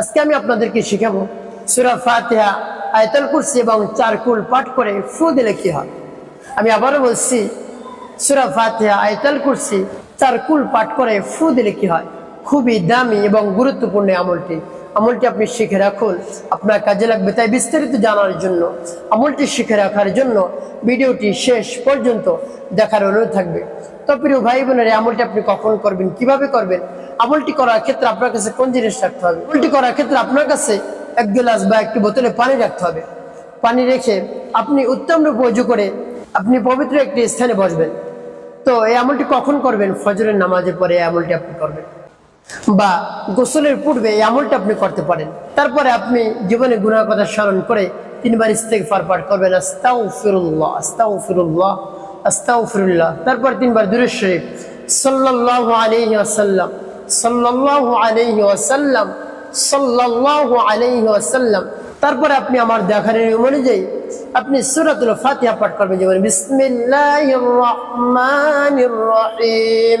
আজকে আমি আপনাদেরকে শিখাবো সুরা ফাতেহা, আয়তাল কুরসি এবং চারকুল পাঠ করে ফু দিলে কি হয়। আমি আবারও বলছি, সুরা ফাতেহা, আয়তাল কুরসি, চারকুল পাঠ করে ফু দিলে কি হয়। খুবই দামি এবং গুরুত্বপূর্ণ আমলটি। আমলটি আপনি শিখে রাখুন। আপনার কাজে লাগবে তাই বিস্তারিত জানার জন্য, আমলটি শিখে রাখার জন্য ভিডিওটি শেষ পর্যন্ত দেখার অনুরোধ থাকবে। তো প্রিয় ভাই বোনের আমলটি আপনি কখন করবেন, কীভাবে করবেন, আমলটি করার ক্ষেত্রে আপনার কাছে কোন জিনিস রাখতে হবে? আমলটি করার ক্ষেত্রে আপনার কাছে এক গ্লাস বা একটি বোতলে পানি রাখতে হবে। পানি রেখে আপনি উত্তম রূপে অজু করে আপনি পবিত্র একটি স্থানে বসবেন। তো এই আমলটি কখন করবেন? ফজরের নামাজের পরে এই আমলটি আপনি করবেন। বা গোসলের পূর্বে এই আমলটা আপনি করতে পারেন। তারপরে আপনি জীবনে গুনার কথা স্মরণ করে তিনবার ইস্তেগফার পাঠ করবেন, আস্তাগফিরুল্লাহ আস্তাগফিরুল্লাহ আস্তাগফিরুল্লাহ। তারপর তিনবার দুরূদ শরীফ। সাল্লাল্লাহু আলাইহি ওয়াসাল্লাম, সাল্লাল্লাহু আলাইহি ওয়াসাল্লাম, সাল্লাল্লাহু আলাইহি ওয়াসাল্লাম। তারপরে আপনি আমার দেখার নিয়ম অনুযায়ী আপনি সূরাতুল ফাতিহা পাঠ করবেন, যেমন বিসমিল্লাহির রহমানির রহিম।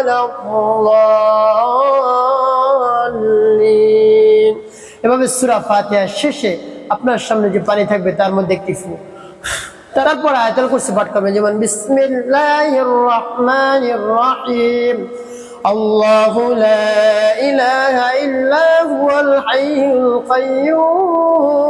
ولا الضالين এভাবে সুরা ফাতিহা শেষে আপনার সামনে যে পানি থাকবে তার মধ্যে একটি ফু তারপর আয়াতুল কুরসি পাঠ করবেন যেমন বিসমিল্লাহির রহমানির রহিম الله لا إله إلا هو الحي القيوم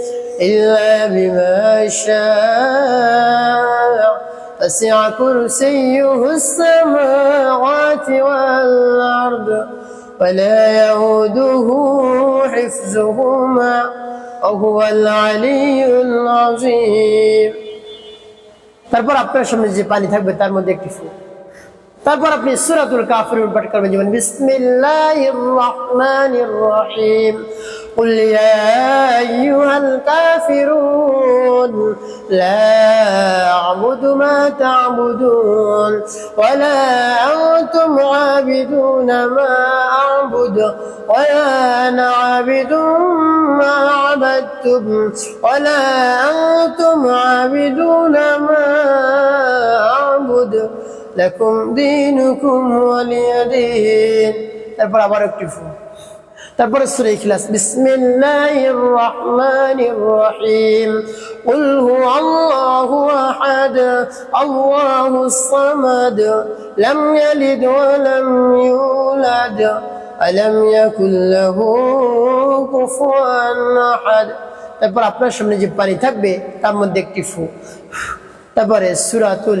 إلا بما شاء وسع كرسيه السماوات والأرض ولا يؤوده حفظهما وهو العلي العظيم তারপর আপনার সামনে যে পানি থাকবে তার মধ্যে একটি ফুল তারপর আপনি সূরাতুল কাফিরুন পাঠ করবেন যেমন বিসমিল্লাহির রহমানির রহিম قل يا أيها الكافرون لا أعبد ما تعبدون ولا أنتم عابدون ما أعبد ولا أنا عابد ما عبدتم ولا أنتم عابدون لكم دينكم ولي دين তারপর আবার একটি ফুল তারপরে সূরা ইখলাস বিসমিল্লাহির রহমানির রহিম قل هو الله احد الله الصمد لم يلد ولم يولد ولم يكن له كفوا احد তারপর আপনার সামনে যে পানি থাকবে তার মধ্যে একটি ফু তারপরে সূরাতুল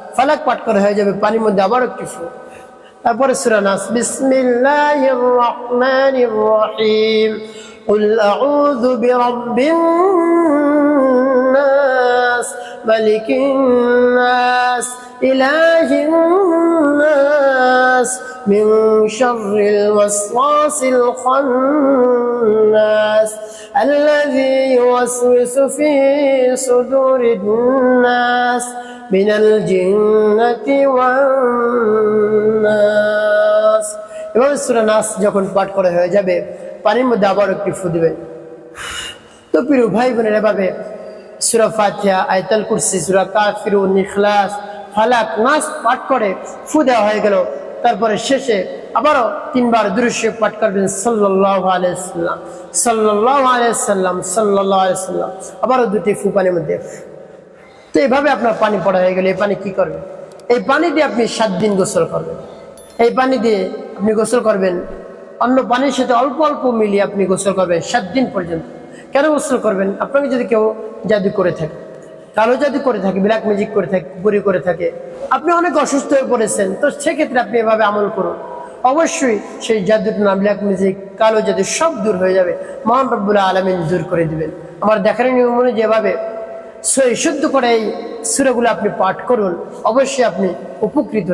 ফালাক পাঠ করা হয়ে যাবে পানির মধ্যে আবার একটি ফু তারপরে সূরা নাস বিসমিল্লাহির রহমানির রহিম قل أعوذ برب الناس ملك الناس إله الناس من شر الوسواس الخناس الذي يوسوس في صدور الناس من الجنة والناس এভাবে সুরা নাস যখন পাঠ করা হয়ে যাবে পানির মধ্যে আবার একটি ফু দিবেন তো প্রিয় ভাই বোনের এভাবে সুরা ফাতিহা আয়তাল কুরসি সুরা কাফিরু নিখলাস ফালাক নাস পাঠ করে ফু দেওয়া হয়ে গেল তারপরে শেষে আবারও তিনবার দৃশ্য পাঠ করবেন সাল্লাহ আলাইসাল্লাম সাল্লাহ আলাইসাল্লাম সাল্লাহ আলাইসাল্লাম আবারও দুটি ফু পানির মধ্যে। তো এইভাবে আপনার পানি পড়া হয়ে গেলে, এই পানি কি করবেন? এই পানি দিয়ে আপনি সাত দিন গোসল করবেন। এই পানি দিয়ে আপনি গোসল করবেন। অন্য পানির সাথে অল্প অল্প মিলিয়ে আপনি গোসল করবেন সাত দিন পর্যন্ত। কেন গোসল করবেন? আপনাকে যদি কেউ জাদু করে থাকে। কালো জাদু করে থাকে ব্ল্যাক ম্যাজিক করে থাকে কুপুরি করে থাকে, আপনি অনেক অসুস্থ হয়ে পড়েছেন, তো সেক্ষেত্রে আপনি এভাবে আমল করুন। অবশ্যই সেই জাদুর নাম ব্ল্যাক ম্যাজিক কালো জাদু সব দূর হয়ে যাবে। মহান রব্বুল্লাহ আলমিন দূর করে দিবেন। আমার দেখার নিয়ম মনে যেভাবে সই শুদ্ধ করে এই সুরেগুলো আপনি পাঠ করুন, অবশ্যই আপনি উপকৃত